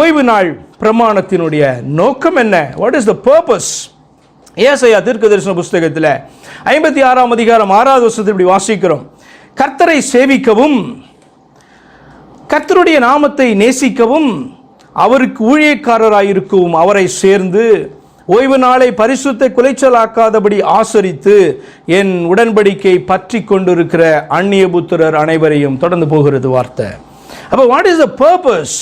ஓய்வு நாள் பிரமாணத்தினுடைய நோக்கம் என்ன? What is the purpose Isaiah தீர்க்க தரிசன புஸ்தகத்தில் ஐம்பத்தி ஆறாம் அதிகாரம் ஆறாவது வருஷத்தில் இப்படி வாசிக்கிறோம். கர்த்தரை சேவிக்கவும் கர்த்தருடைய நாமத்தை நேசிக்கவும் அவருக்கு ஊழியக்காரராயிருக்கவும் அவரை சேர்ந்து ஓய்வு நாளை பரிசுத்த குலைச்சலாக்காதபடி ஆசரித்து என் உடன்படிக்கை பற்றி கொண்டிருக்கிற அந்நிய புத்திரர் அனைவரையும் தொடர்ந்து போகிறது வார்த்தை. அப்போ வாட் இஸ் த பர்பஸ்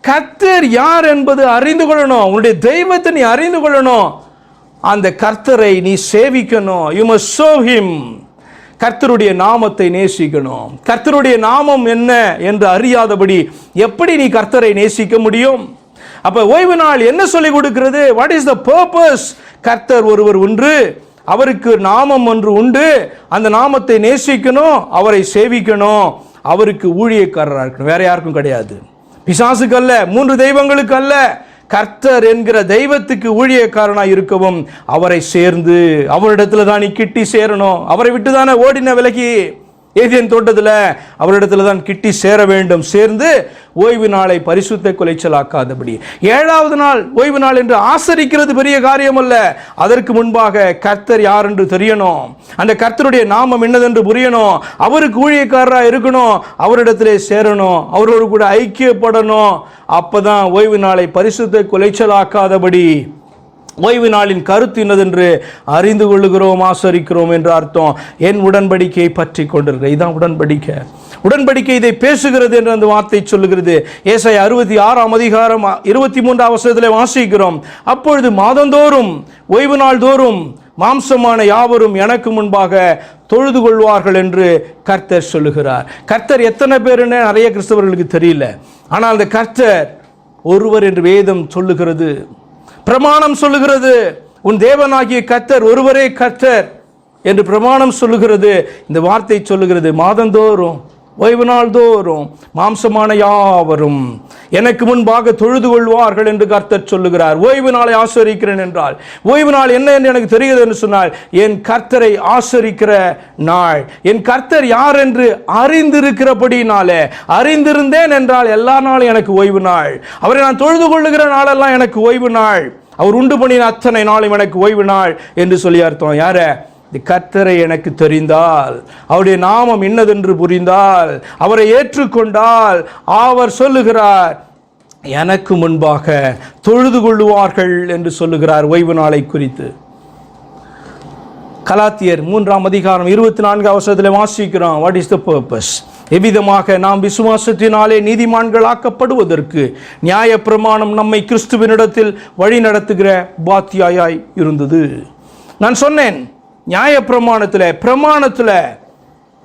கர்த்தர் யார் என்பது அறிந்து கொள்ளணும். உன்னுடைய தெய்வத்தை நீ அறிந்து கொள்ளணும். அந்த கர்த்தரை நீ சேவிக்கணும். யூ மஸ்ட் சர்வ் ஹிம் கர்த்தருடைய நாமத்தை நேசிக்கணும். கர்த்தருடைய நாமம் என்ன என்று அறியாதபடி எப்படி நீ கர்த்தரை நேசிக்க முடியும்? அப்போ ஓய்வு நாள் என்ன சொல்லிக் கொடுக்கிறது? வாட் இஸ் த பர்பஸ் கர்த்தர் ஒருவர் ஒன்று அவருக்கு நாமம் ஒன்று உண்டு. அந்த நாமத்தை நேசிக்கணும். அவரை சேவிக்கணும். அவருக்கு ஊழியக்காரராக இருக்கணும். வேற யாருக்கும் கிடையாது. பிசாசுக்கு அல்ல மூன்று தெய்வங்களுக்கு அல்ல கர்த்தர் என்கிற தெய்வத்துக்கு ஊழியக்காரனாக இருக்கவும் அவரை சேர்ந்து அவரிடத்துல தான் நீ கிட்டி சேரணும். அவரை விட்டு தானே ஓடின விலகி? ஏதேன் தோட்டத்தில் அவரிடத்துல தான் கிட்டி சேர வேண்டும். சேர்ந்து ஓய்வு நாளை பரிசுத்த குலைச்சலாக்காதபடி. ஏழாவது நாள் ஓய்வு நாள் என்று ஆசரிக்கிறது பெரிய காரியம் அல்ல அதற்கு முன்பாக கர்த்தர் யார் என்று தெரியணும்? அந்த கர்த்தருடைய நாமம் என்னதென்று புரியணும்? அவருக்கு ஊழியக்காரராக இருக்கணும்? அவரிடத்திலே சேரணும். அவரோடு கூட ஐக்கியப்படணும். அப்பதான் ஓய்வு நாளை பரிசுத்த குலைச்சலாக்காதபடி. ஓய்வு நாளின் கருத்து என்னதென்று அறிந்து கொள்ளுகிறோம் ஆசரிக்கிறோம் என்று அர்த்தம். என் உடன்படிக்கையை பற்றி கொண்டிருக்கிற இதான் உடன்படிக்கை. உடன்படிக்கை இதை பேசுகிறது என்று அந்த வார்த்தை சொல்லுகிறது. ஏசை அறுபத்தி ஆறாம் அதிகாரம் இருபத்தி மூன்றாம் அவசரத்தில் வாசிக்கிறோம். அப்பொழுது மாதந்தோறும் ஓய்வு நாள் தோறும் மாம்சமான யாவரும் எனக்கு முன்பாக தொழுது கொள்வார்கள் என்று கர்த்தர் சொல்லுகிறார். கர்த்தர் எத்தனை பேருன்னு நிறைய கிறிஸ்தவர்களுக்கு தெரியல. ஆனால் அந்த கர்த்தர் ஒருவர் என்று வேதம் சொல்லுகிறது. பிரமாணம் சொல்லுகிறது. உன் தேவனாகிய கத்தர் ஒருவரே கத்தர் என்று பிரமாணம் சொல்லுகிறது. இந்த வார்த்தை சொல்லுகிறது. மாதந்தோறும் ஓய்வு நாள் தோறும் மாம்சமான யாவரும் எனக்கு முன்பாக தொழுது கொள்வார்கள் என்று கர்த்தர் சொல்லுகிறார். ஓய்வு நாளை ஆசரிக்கிறேன் என்றால் ஓய்வு நாள் என்ன என்று எனக்கு தெரிகிறது என்று சொன்னால் என் கர்த்தரை ஆசரிக்கிற நாள். என் கர்த்தர் யார் என்று அறிந்திருக்கிறபடினாலே அறிந்திருந்தேன் என்றால் எல்லா நாளும் எனக்கு ஓய்வு நாள். அவரை நான் தொழுது கொள்ளுகிற நாளெல்லாம் எனக்கு ஓய்வு நாள். அவர் உண்டு பண்ணின அத்தனை நாளும் எனக்கு ஓய்வு நாள் என்று சொல்லி அர்த்தம். யாரை? கர்த்தரை எனக்கு தெரிந்தால் அவருடைய நாமம் இன்னதென்று புரிந்தால் அவரை ஏற்றுக்கொண்டால் அவர் சொல்லுகிறார் எனக்கு முன்பாக தொழுது கொள்ளுவார்கள் என்று சொல்லுகிறார் ஓய்வு நாளை குறித்து. கலாத்தியர் மூன்றாம் அதிகாரம் இருபத்தி நான்கு அவசரத்தில் வாசிக்கிறோம். வாட் இஸ் த பர்பஸ் எவ்விதமாக நாம் விசுவாசத்தினாலே நீதிமான்களாக்கப்படுவதற்கு நியாய பிரமாணம் நம்மை கிறிஸ்துவனிடத்தில் வழி நடத்துகிற பாத்தியாயாய் இருந்தது. நான் சொன்னேன் நியாய பிரமாணத்தில்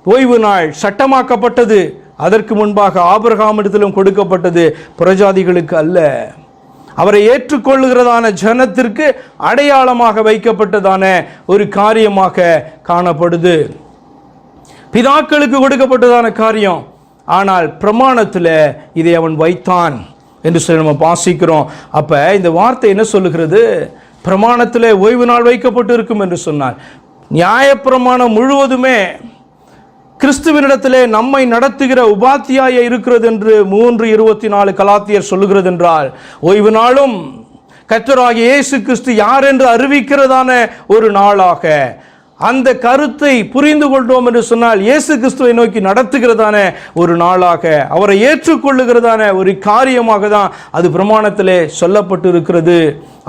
ஓய்வு நாள் சட்டமாக்கப்பட்டது. அதற்கு முன்பாக ஆபிரகாமிடத்திலும் கொடுக்கப்பட்டது. புறஜாதிகளுக்கு அல்ல. அவரை ஏற்றுக்கொள்ளுகிறதான ஜனத்திற்கு அடையாளமாக வைக்கப்பட்டதான ஒரு காரியமாக காணப்படுது. பிதாக்களுக்கு கொடுக்கப்பட்டதான காரியம். ஆனால் பிரமாணத்தில் இதை அவன் வைத்தான் என்று சொல்லி நம்ம வாசிக்கிறோம். அப்ப இந்த வார்த்தை என்ன சொல்லுகிறது? பிரமாணத்தில் ஓய்வு நாள் வைக்கப்பட்டு இருக்கும் என்று சொன்னார். நியாயப்பிரமாணம் முழுவதுமே கிறிஸ்துவனிடத்திலே நம்மை நடத்துகிற உபாத்தியாய இருக்கிறது என்று மூன்று இருபத்தி நாலு கலாத்தியர் சொல்லுகிறது என்றால் ஓய்வு நாளும் கத்தராகிய இயேசு கிறிஸ்து யார் என்று அறிவிக்கிறதான ஒரு நாளாக அந்த கருத்தை புரிந்து கொண்டோம் என்று சொன்னால் இயேசு கிறிஸ்துவை நோக்கி நடத்துகிறதான ஒரு நாளாக அவரை ஏற்றுக்கொள்ளுகிறதான ஒரு காரியமாக தான் அது பிரமாணத்திலே சொல்லப்பட்டு இருக்கிறது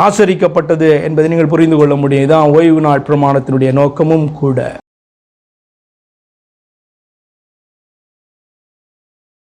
ஆசரிக்கப்பட்டது என்பதை நீங்கள் புரிந்து கொள்ள முடியும். இதுதான் ஓய்வு நாள் பிரமாணத்தினுடைய நோக்கமும் கூட.